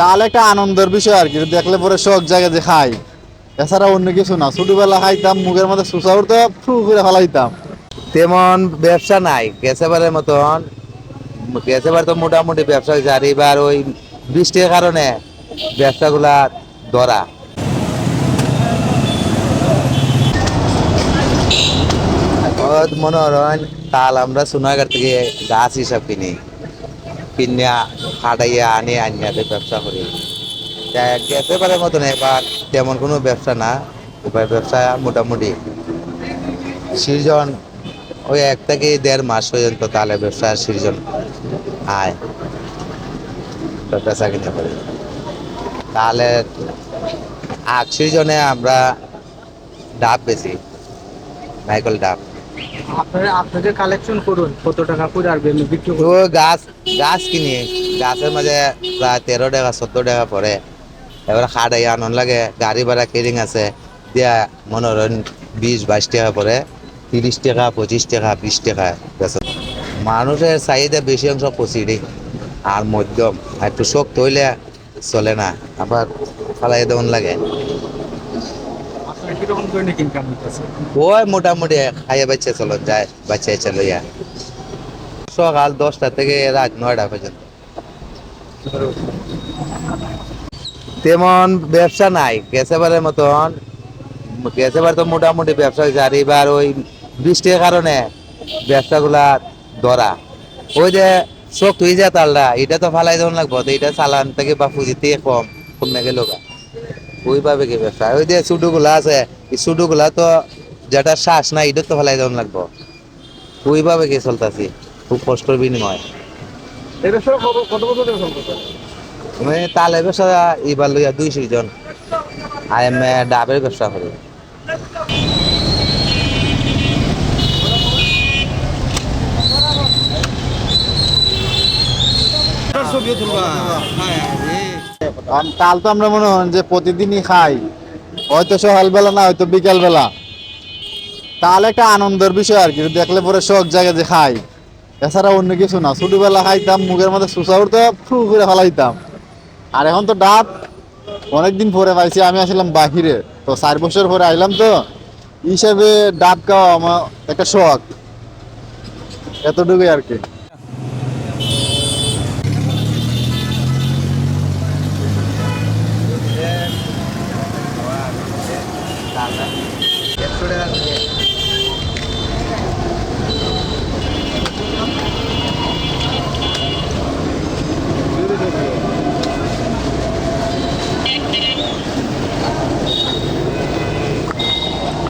তাহলে একটা আনন্দের বিষয় আর কি দেখলে পরে শখ জায়গা যে খাই। এছাড়া অন্য কিছু না, ছোটবেলা খাইতাম, মুখের মধ্যে সুসা উঠতো ফু করে ফেলাইতাম। তেমন ব্যবসা নাই গ্যাসেবারের মতন। গ্যাসেবার তো মোটামুটি ব্যবসা হয়েছে, আর এবার ওই বৃষ্টির কারণে ব্যবসাগুলা ধরা। মনে হরেন তাল আমরা সোনাগার থেকে গাছ হিসাব কিনি। কিনিয়া ফাটাইয়া আনি আনিয়াতে ব্যবসা করি। গ্যাসেবারের মতন এবার তেমন কোনো ব্যবসা না, এবার ব্যবসা মোটামুটি। সৃজন, ওই এক থেকে দেড় মাস পর্যন্ত তাহলে ব্যবসার সৃজন আয়। তো বেচা কিনে করি। তাহলে আগ সৃজনে আমরা ডাব বেশি নাইকল ডাব। গাছ গাছ কিনি। গাছের টাকা টাকা লাগে। ভাড়া আছে। বিশ টাকা তিরিশ টাকা, পঁচিশ টাকা, বিশ টাকা মানুষের চাহিদা বেশি অংশ কচিরি আর মধ্যম। একটু শক্ত হইলে চলে না। আবার ফালাই দেওয়ান লাগে। মোটামুটি বাচ্চা চলো যায় বাচ্চা ইচ্ছা লইয়া সকাল দশটা থেকে রাত নয়টা পর্যন্ত। তেমন ব্যবসা নাই গ্যাসেবারের মতন। গ্যাসেবার তো মোটামুটি ব্যবসা হয়েছে, আর এবার ওই বৃষ্টির কারণে ব্যবসাগুলা ধরা। ওই যে শোক তুই যা তালটা, এটা তো ফালাই দেওয়ান লাগবো এটা চালান থেকে বা পুঁজিতে কম, কমে গেল গা। ওইভাবে কি ব্যবসা? ওই যে সুডুগুলা আছে এই সুডুগুলা তো যেটা শ্বাস না এটা তো ফেলাই দেওয়ান লাগবো। ওইভাবে কি চলতেছি? খুব কষ্টের বিনিময়। কত বছর ধরে আমি তালে ব্যবসা এবার লইয়া দুইশো জন। আর আমি ডাবের ব্যবসা করি। কারণ তাল তো আমরা মনে হন যে প্রতিদিনই খাই। হয়তো সকালবেলা না, হয়তো বিকালবেলা। তাহলে একটা আনন্দের বিষয় আর কি দেখলে পরে শখ জায়গা যে খাই। এছাড়া অন্য কিছু না, ছোটবেলা খাইতাম, মুখের মধ্যে সুসা উঠতো ফু করে ফেলাইতাম। আর এখন তো ডাব, অনেকদিন পরে পাইছি, আমি আসলাম বাহিরে। তো চার বছর পরে আইলাম তো, হিসাবে ডাব খাওয়া আমার একটা শখ। এতটুকুই আর কি। సార్